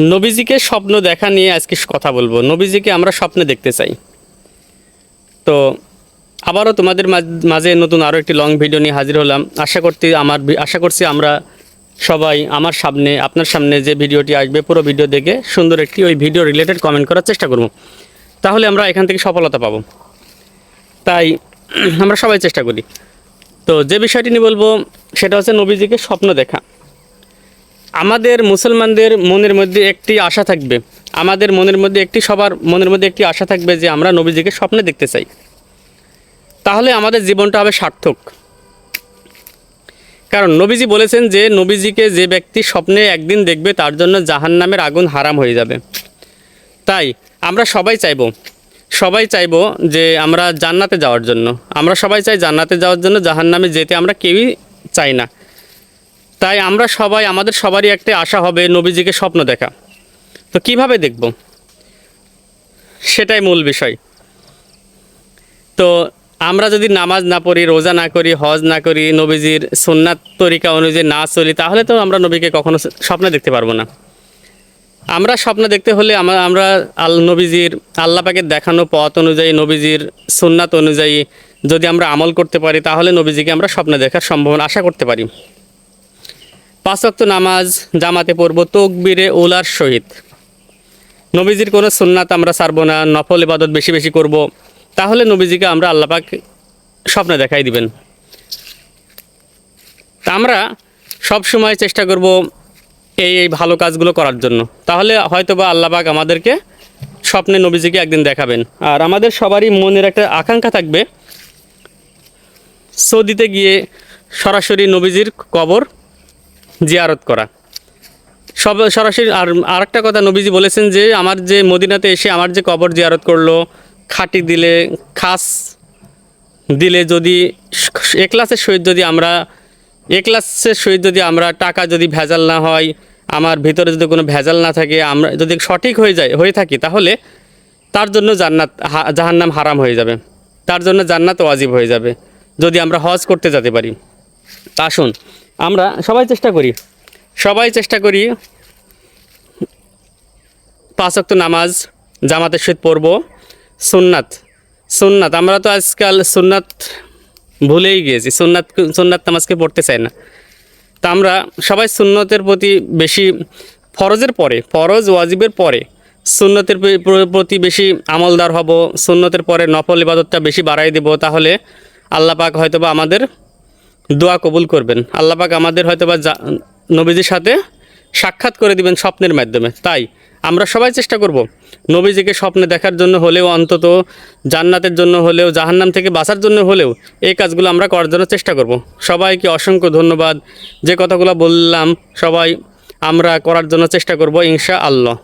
নবীজিকে স্বপ্ন দেখা নিয়ে আজকে কথা বলব। নবীজিকে আমরা স্বপ্নে দেখতে চাই। তো আবারও তোমাদের মাঝ- নতুন আরও একটি লং ভিডিও নিয়ে হাজির হলাম। আশা করতে আমার আশা করছি আমরা সবাই আমার সামনে, আপনার সামনে যে ভিডিওটি আসবে, পুরো ভিডিও দেখে সুন্দর একটি ওই ভিডিও রিলেটেড কমেন্ট করার চেষ্টা করব। তাহলে আমরা এখান থেকে সফলতা পাবো। তাই আমরা সবাই চেষ্টা করি। তো যে বিষয়টি নিয়ে বলব, সেটা হচ্ছে নবীজিকে স্বপ্ন দেখা। আমাদের মুসলমানদের মনের মধ্যে একটি আশা থাকবে। আমাদের মনের মধ্যে একটি সবার মনের মধ্যে একটি আশা থাকবে যে আমরা নবীজিকে স্বপ্নে দেখতে চাই। তাহলে আমাদের জীবনটা হবে সার্থক। কারণ নবীজি বলেছেন যে, নবীজিকে যে ব্যক্তি স্বপ্নে একদিন দেখবে, তার জন্য জাহান্নামের আগুন হারাম হয়ে যাবে। তাই আমরা সবাই চাইব সবাই চাইব যে আমরা জান্নাতে যাওয়ার জন্য। আমরা সবাই চাই জান্নাতে যাওয়ার জন্য জাহান্নামে যেতে। আমরা কেউই চাই না। তাই আমরা সবাই, আমাদের সবারই একটা আশা হবে নবীজিকে স্বপ্ন দেখা। তো কীভাবে দেখব? সেটাই মূল বিষয়। তো আমরা যদি নামাজ না পড়ি, রোজা না করি, হজ না করি, নবীজির সুন্নাত তরিকা অনুযায়ী না চলি, তাহলে তো আমরা নবীকে কখনো স্বপ্নে দেখতে পারব না। আমরা স্বপ্ন দেখতে হলে আমরা আমরা আল নবীজির আল্লাপাকে দেখানো পথ অনুযায়ী, নবীজির সুন্নাত অনুযায়ী যদি আমরা আমল করতে পারি, তাহলে নবীজিকে আমরা স্বপ্নে দেখার সম্ভাবনা আশা করতে পারি। পাঁচ ওয়াক্ত নামাজ, জামাতে পড়ব, তকবিরে ওলার সহিত। নবীজির কোনো সুন্নাত আমরা ছাড়বো না, নফল ইবাদত বেশি বেশি করব। তাহলে নবীজিকে আমরা আল্লাপাক স্বপ্নে দেখাই দিবেন। তা আমরা সব সময় চেষ্টা করব এই এই ভালো কাজগুলো করার জন্য। তাহলে হয়তো বা আল্লাপাক আমাদেরকে স্বপ্নে নবীজিকে একদিন দেখাবেন। আর আমাদের সবারই মনের একটা আকাঙ্ক্ষা থাকবে, সৌদিতে গিয়ে সরাসরি নবীজির কবর জিয়ারত করা। সব সরাসরি আর আরেকটা কথা নবীজি বলেছেন যে, আমার যে মদিনাতে এসে আমার যে কবর জিয়ারত করল, খাটি দিলে খাস দিলে যদি একলাসের সহিত যদি আমরা একলাসের সহিত যদি আমরা টাকা যদি ভেজাল না হয়, আমার ভিতরে যদি কোনো ভেজাল না থাকে, আমরা যদি সঠিক হয়ে যায়, হয়ে থাকি, তাহলে তার জন্য জান্নাত জাহান্নাম হারাম হয়ে যাবে। তার জন্য জান্নাত ওয়াজিব হয়ে যাবে। যদি আমরা হজ করতে যেতে পারি। তা আসুন। আমরা সবাই চেষ্টা করি। সবাই চেষ্টা করি পাঁচ ওয়াক্ত নামাজ, জামাতের সহিত পড়ব। সুন্নাত সুন্নাত। আমরা তো আজকাল সুন্নাত ভুলেই গিয়েছি। সুন্নাত সুন্নাত নামাজকে পড়তে চাই না। তা আমরা সবাই সুন্নতের প্রতি বেশি ফরজের পরে, ফরজ ওয়াজিবের পরে সুন্নতের প্র- প্র- প্রতি বেশি আমলদার হব। সুন্নতের পরে নফল ইবাদতটা বেশি বাড়াই দেব। তাহলে আল্লাহ পাক হয়তো বা আমাদের দোয়া কবুল করবেন। আল্লাহ পাক আমাদের হয়তো বা নবীজির সাথে সাক্ষাৎ করে দিবেন স্বপ্নের মাধ্যমে। তাই আমরা সবাই চেষ্টা করব নবীজিকে স্বপ্নে দেখার জন্য হলেও, অন্তত জান্নাতের জন্য হলেও, জাহান্নাম থেকে বাঁচার জন্য হলেও এই কাজগুলো আমরা করার জন্য চেষ্টা করব। সবাইকে অসংখ্য ধন্যবাদ। যে কথাগুলো বললাম, সবাই আমরা করার জন্য চেষ্টা করব ইনশা আল্লাহ